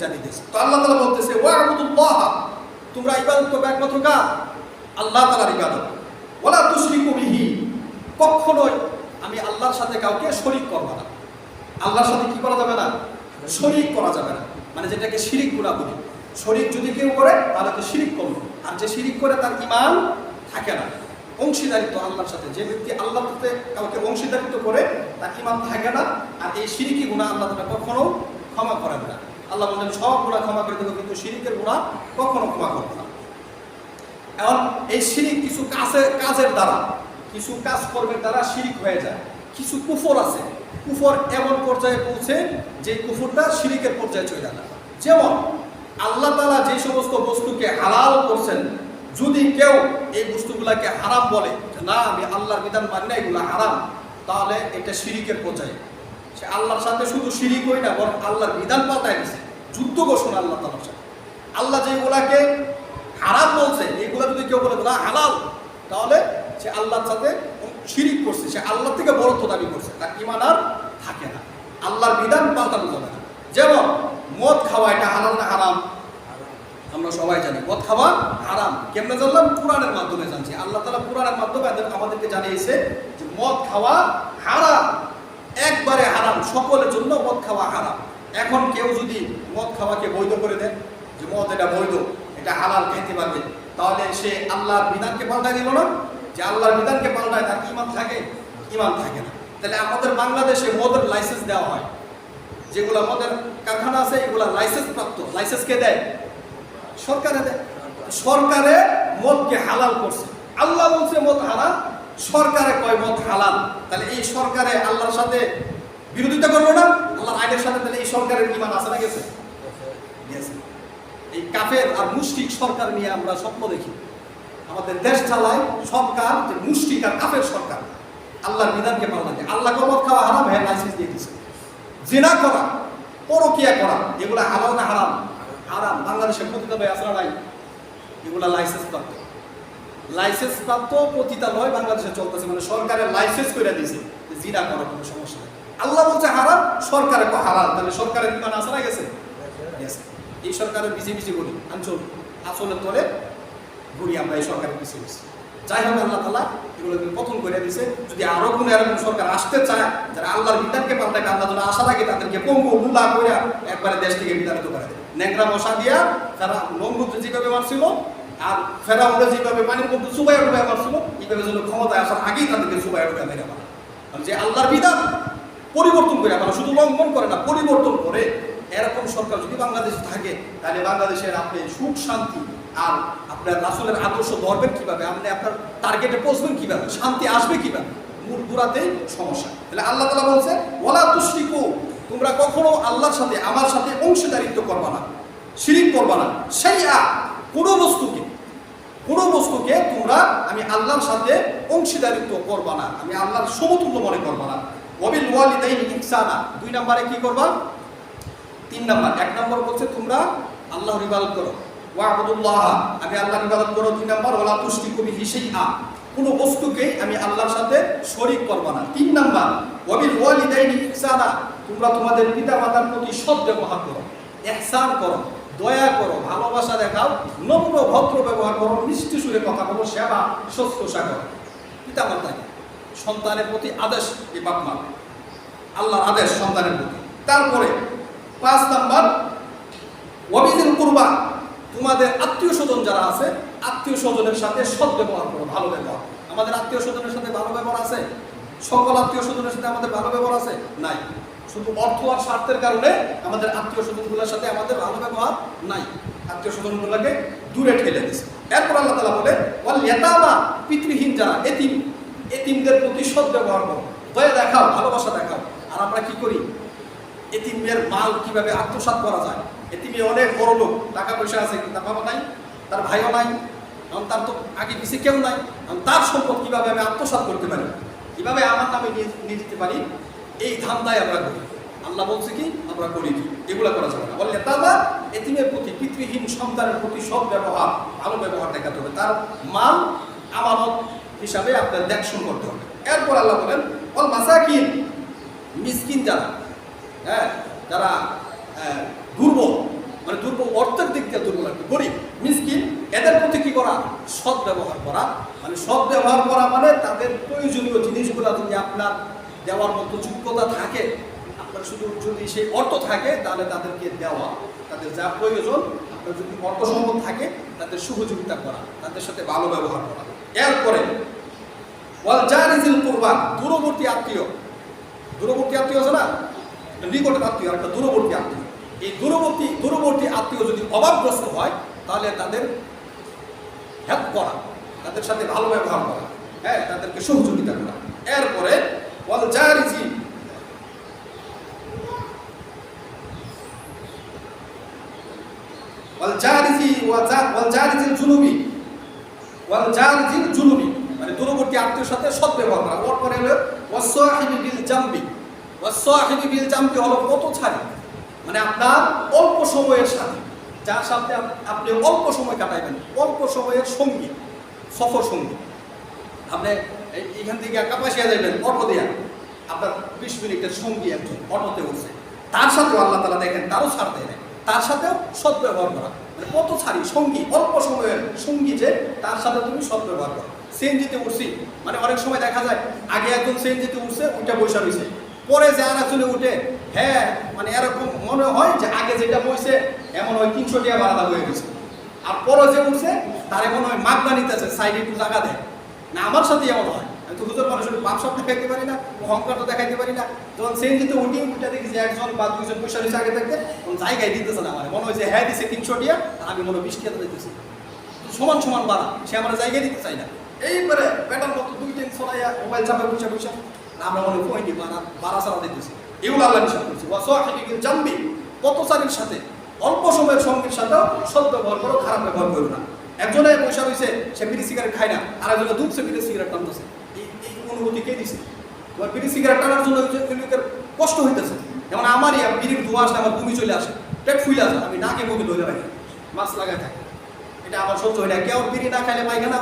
জানিয়ে দিয়েছে তো আল্লাহ তালা বলতেছে, ওয়াবুদুল্লাহ, তোমরা ইবাদত করবে একমাত্র কার? আল্লাহ তালার ইবাদত। ওলা তুশরিকু বিহি, কখনোই আমি আল্লাহর সাথে কাউকে শরিক করব না। আল্লাহর সাথে কি করা যাবে না? শরিক করা যাবে না। মানে যেটাকে শিরিক গুণা বলি। শরিক যদি কেউ করে, তাহলে শিরিক করল। আর যে শিরিক করে, তার ইমান থাকে না। অংশীদারিত্ব আল্লাহর সাথে। যে ব্যক্তি আল্লাহর সাথে কাউকে অংশীদারিত্ব করে, তার ইমান থাকে না। আর এই শিরিকি গুণা আল্লাহ কখনো ক্ষমা করেন না। আল্লাহ বললেন, সব গুণা ক্ষমা করে দেবো, কিন্তু শিরিকের গুণা কখনো ক্ষমা করবে না। এখন এই শিরিক কিছু কাজের কাজের দ্বারা, কিছু কাজ কর্মের দ্বারা শিরিক হয়ে যায়। কিছু কুফর আছে। কুফর এমন পর্যায়ে পৌঁছে যে কুফরটা শিরিকের পর্যায়ে চলে যায়। যেমন, আল্লাহ তালা যে সমস্ত বস্তুকে হালাল করছেন, যদি কেউ এই বস্তুগুলাকে হারাম বলে না, আমি আল্লাহর বিধান মানি না, এগুলো হারাম, তাহলে এটা শিরিকের পর্যায়ে। সে আল্লাহর সাথে শুধু শিরিক হই না, বরং আল্লাহর বিধান পাল্টায় দিছে। যুদ্ধ ঘোষণা আল্লাহ তালার সাথে আল্লাহ যেগুলাকে হারাম বলছে এগুলো যদি কেউ বলে না, হালাল, তাহলে সে আল্লাহর সাথে শিরিক করছে, সে আল্লাহ থেকে বরত্ব দাবি করছে। তার ইমান আর থাকে না। আল্লাহর বিধান পাল্টানো যাবে না যেমন, মদ খাওয়া এটা হালাল না হারাম? আমরা সবাই জানি, মদ খাওয়া হারাম। কেমনে জানলাম? কোরআনের মাধ্যমে জানছি। আল্লাহ তালা কোরআনের মাধ্যমে আমাদের- আমাদেরকে জানিয়েছে যে মদ খাওয়া হারাম। একবারে হারাম, সকলের জন্য মদ খাওয়া হারাম। এখন কেউ যদি মদ খাওয়াকে বৈধ করে দেয়, যে মদ এটা বৈধ, এটা হালাল, খেতে পারবে, তাহলে সে আল্লাহর বিধানকে পাল্টায় দিল না? যে আল্লাহর বিধানকে পাল্টায় তার ইমান থাকে? ইমান থাকে না। তাহলে আমাদের বাংলাদেশে মদের লাইসেন্স দেওয়া হয়। যেগুলো মদের কারখানা আছে, এগুলো লাইসেন্স প্রাপ্ত। লাইসেন্স কে দেয়? সরকারে দেয়। সরকারে মদকে হালাল করছে। আল্লাহ বলছে মদ হারাম, সরকারে কয় মদ হালাল। তাহলে এই সরকারে আল্লাহর সাথে বিরোধিতা করল না? আল্লাহর আইনের সাথে তাহলে এই সরকারের ইমান আছে না গেছে? গেছে। এই কাফের আর মুষ্টিক সরকার নিয়ে আমরা স্বপ্ন দেখি। আমাদের দেশ চালায় সরকার, যে মুষ্টিক আর কাফের সরকার। আল্লাহর বিধানকে পাল্টাতে আল্লাহ মদ খাওয়া হারাম হ্যাঁ লাইসেন্স দিয়ে দিচ্ছে জেনা করা, পরকিয়া করা, এগুলা হালাল না হারাম? হারাম। বাংলাদেশের পতিতালয় আসরা নাই? এগুলা লাইসেন্স প্রাপ্ত লাইসেন্স প্রাপ্ত পতিতালয় বাংলাদেশে চলতেছে। মানে সরকারের লাইসেন্স করে দিয়েছে জিনা করার কোনো সমস্যা আল্লাহ বলছে হারাম সরকারে হালাল। তাহলে সরকারের বিমান আসরা গেছে? গেছে। এই সরকারের বিচি বিচি বলি, আঞ্চল আসলে তলে ঘুরি আমরা এই সরকারের পিছিয়ে পিছিয়ে যাই হোক আল্লাহ তালা এগুলো প্রথম করে দিছে। যদি আরও কোনো এরকম সরকার আসতে চায়, যারা আল্লাহর বিধানকে পাল্টাকে আল্লাহ যেন আশা থাকে তাদেরকে পঙ্গু মুলা করে একবারে দেশ থেকে বিতাড়িত করে দেয়। ন্যাংরা মশা দিয়া তারা নমরুদ যেভাবে মারছিল, আর ফেরা ফেরাউন্ডে যেভাবে পানির মধ্যে সুবাই ডুবাই মারছিল, এইভাবে যেন ক্ষমতায় আসার আগেই তাদেরকে সুবাই ডুবাই মেরে মারা যে আল্লাহর বিধান পরিবর্তন করে মানে শুধু লঙ্ঘন করে না, পরিবর্তন করে এরকম সরকার যদি বাংলাদেশে থাকে, তাহলে বাংলাদেশের আপনি সুখ, শান্তি আর আপনার রাসুলের আদর্শ ধরবেন কীভাবে? আপনি আপনার টার্গেটে পৌঁছবেন কীভাবে? শান্তি আসবে কীভাবে? মূল গুড়াতেই সমস্যা। তাহলে আল্লাহ তালা বলছে ওলা তুষ্টিকু তোমরা কখনো আল্লাহর সাথে, আমার সাথে অংশীদারিত্ব করবা না, শিরিক করবা না। সেই আ কোনো বস্তুকে কোনো বস্তুকে তোমরা, আমি আল্লাহর সাথে অংশীদারিত্ব করবা না, আমি আল্লাহর সমতুল্য মনে করবা না। ওয়াবিল ওয়ালিদাইনি ইহসানা। দুই নম্বরে কি করবা? তিন নম্বর। এক নম্বর বলছে তোমরা আল্লাহর ইবাদত করো। ওয়াবুদুল্লাহ, আমি আল্লাহর ইবাদত করো দুই নম্বর। ওলা তুষ্টিকু বিহি শাইআ। কোনো বস্তুকে আমি আল্লাহর সাথে শরীক করবা না। তিন নম্বর, ওয়াবিল ওয়ালিদাইনি ইহসানা। তোমরা তোমাদের পিতা মাতার প্রতি সৎ ব্যবহার করো। ইহসান করো। দয়া করো। ভালোবাসা দেখাও। নম্র ভদ্র ব্যবহার করো। মিষ্টি সুরে কথা বলো। সেবা, শুশ্রূষা করো। পিতা মাতাকে সন্তানের প্রতি আদেশ এই বাপ মা। আল্লাহর আদেশ সন্তানের প্রতি। তারপরে পাঁচ নাম্বার, ওয়াবিজুল কুরবা। তোমাদের আত্মীয় স্বজন যারা আছে, আত্মীয় স্বজনের সাথে সৎ ব্যবহার করো, ভালো ব্যবহার। আমাদের আত্মীয় স্বজনের সাথে ভালো ব্যবহার আছে? সকল আত্মীয় স্বজনের সাথে আমাদের ভালো ব্যবহার আছে? নাই। শুধু অর্থ আর স্বার্থের কারণে আমাদের আত্মীয় স্বজনগুলোর সাথে আমাদের ভালো ব্যবহার নাই। আত্মীয় স্বজনগুলোকে দূরে ঠেলে দিছে। এরপর আল্লাহ তালা বলে পিতৃহীন যারা, এতিম এতিমদের প্রতি সৎ ব্যবহার করো। দয়া দেখাও, ভালোবাসা দেখাও। আর আমরা কি করি? এতিমের মাল কীভাবে আত্মসাৎ করা যায়? এতিমে অনেক বড় লোক টাকা পয়সা আছে তার বাবা নাই, তার ভাইও নাই, কারণ তার তো আগে পিছিয়ে কেউ নাই তার সম্পদ কীভাবে আমি আত্মসাৎ করতে পারি? কীভাবে আমার নামে নিয়ে দিতে পারি? এই ধান্দায় আমরা করি। আল্লাহ বলছে কি? আমরা করি কি? এগুলো করা যাবে না। বললে তারা এতিমের প্রতি পিতৃহীন সন্তানের প্রতি সব ব্যবহার, ভালো ব্যবহার দেখাতে হবে। তার মাল, আমানত হিসাবে আপনার দেখশন করতে হবে। এরপর আল্লাহ বলেন অল মাসাকিন মিসকিন যারা হ্যাঁ যারা দুর্বল মানে দুর্বল অর্থের দিক দিয়ে দুর্বল আর গরিব, মিসকিন, এদের প্রতি কী করা? সৎ ব্যবহার করা। মানে সৎ ব্যবহার করা মানে তাদের প্রয়োজনীয় জিনিসগুলো যদি আপনার দেওয়ার মতো যোগ্যতা থাকে, আপনার শুধু যদি সেই অর্থ থাকে, তাহলে তাদেরকে দেওয়া, তাদের যা প্রয়োজন, আপনার যদি অর্থ সম্পদ থাকে, তাদের সহযোগিতা করা, তাদের সাথে ভালো ব্যবহার করা। এরপরে, ওয়াল দূরবর্তী আত্মীয়। দূরবর্তী আত্মীয় আছে না? নিকটের আত্মীয় একটা দূরবর্তী আত্মীয়। এই দূরবর্তী দূরবর্তী আত্মীয় যদি অভাবগ্রস্ত হয়, তাহলে তাদের হেল্প করা, তাদের সাথে ভালো ব্যবহার করা হ্যাঁ তাদেরকে সহযোগিতা করা। এরপরে, ওয়াল জারিজি ওয়াল জারিজি ওয়াল জারিজিল জুনুবি। ওয়াল জারিজিল জুনুবি মানে দূরবর্তী আত্মীয়ের সাথে সৎ ব্যবহার করা। ওর পরে হলো ওয়াসাহিবি বিল জামবি। ওয়াসাহিবি বিল জামবি হলো কত ছাড়ি? মানে আপনার অল্প সময়ের সাথে, যার সাথে আপনি অল্প সময় কাটাইবেন। অল্প সময়ের সঙ্গী, সফর সঙ্গী। আপনি এখান থেকে কাপাসিয়া যাবেন অটো দিয়া। আপনার বিশ মিনিটের সঙ্গী একজন অটোতে উঠছে। তার সাথেও আল্লাহ তালা দেখেন, তারও ছাড় দেয়। তার সাথেও সৎ ব্যবহার করা। মানে কত ছাড়ি সঙ্গী, অল্প সময়ের সঙ্গী যে, তার সাথে তুমি সৎ ব্যবহার করো। সিএনজিতে উঠছি মানে অনেক সময় দেখা যায়, আগে একজন সিএনজিতে উঠছে ওইটা বৈশা রয়েছে। পরে যে আর একজনে উঠে হ্যাঁ মানে এরকম মনে হয় যে আগে যেটা বইছে, এমন হয় তিনশো টাকা বাড়াদা হয়ে গেছে। আর পরে যে উঠছে, তার মনে হয় মাগনা নিতেছে সাইডে একটু জায়গা দেয়। না, আমার সাথে এমন হয়। আমি তো হুজুর মানুষের দেখাইতে পারি না, অহংকার তো দেখাইতে পারি না। যখন উঠি দেখি যে একজন বা পয়সা দিচ্ছে আগে থাকতে জায়গায় দিতেছে না আমার। মনে হয়েছে হ্যাঁ দিছে তিনশো টিয়া আমি মনে হয় বিশ টিয়া দিতেছি সমান সমান বাড়া সে আমার জায়গায় দিতে চাই না। এইবারে মতো দুই তিন ছড়াইয়া মোবাইল চাপে আমরা মনে বাড়া বাড়া ছাড়া দিতেছি। এগুলো আল্লাহ নিষেধ করছে। জানবি সাথে? অল্প সময়ের সঙ্গীর সাথেও সৎ ব্যবহার করো, খারাপ ব্যবহার করো না। একজনে পয়সা রয়েছে, সে বিড়ি সিগারেট খায় না আর একজনে দুধছে বিড়ি সিগারেট টানতেছে এই এই অনুভূতি কে দিছে তোমার বিড়ি সিগারেট টানার জন্য কষ্ট হইতেছে। যেমন আমারই বিড়ির ধোঁয়া আসলে আমার বমি চলে আসে, পেট ফুলে আসে আমি নাকে মুখে ধরে রাখি মাছ লাগায় থাকে। এটা আমার সহ্য হয় না। কেউ বিড়ি না খাইলে পায়খানা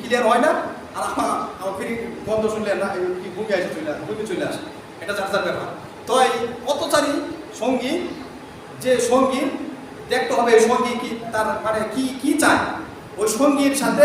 ক্লিয়ার হয় না, আর আমার আমার বিড়ি গন্ধ শুনলে না কি বমি আসে চলে আসে, বমি চলে আসে। এটা যার যার ব্যাপার। তো এই পথচারী সঙ্গী, যে সঙ্গী, দেখতে হবে সঙ্গী কি তার মানে কি কি চায়? ওই সঙ্গীর সাথে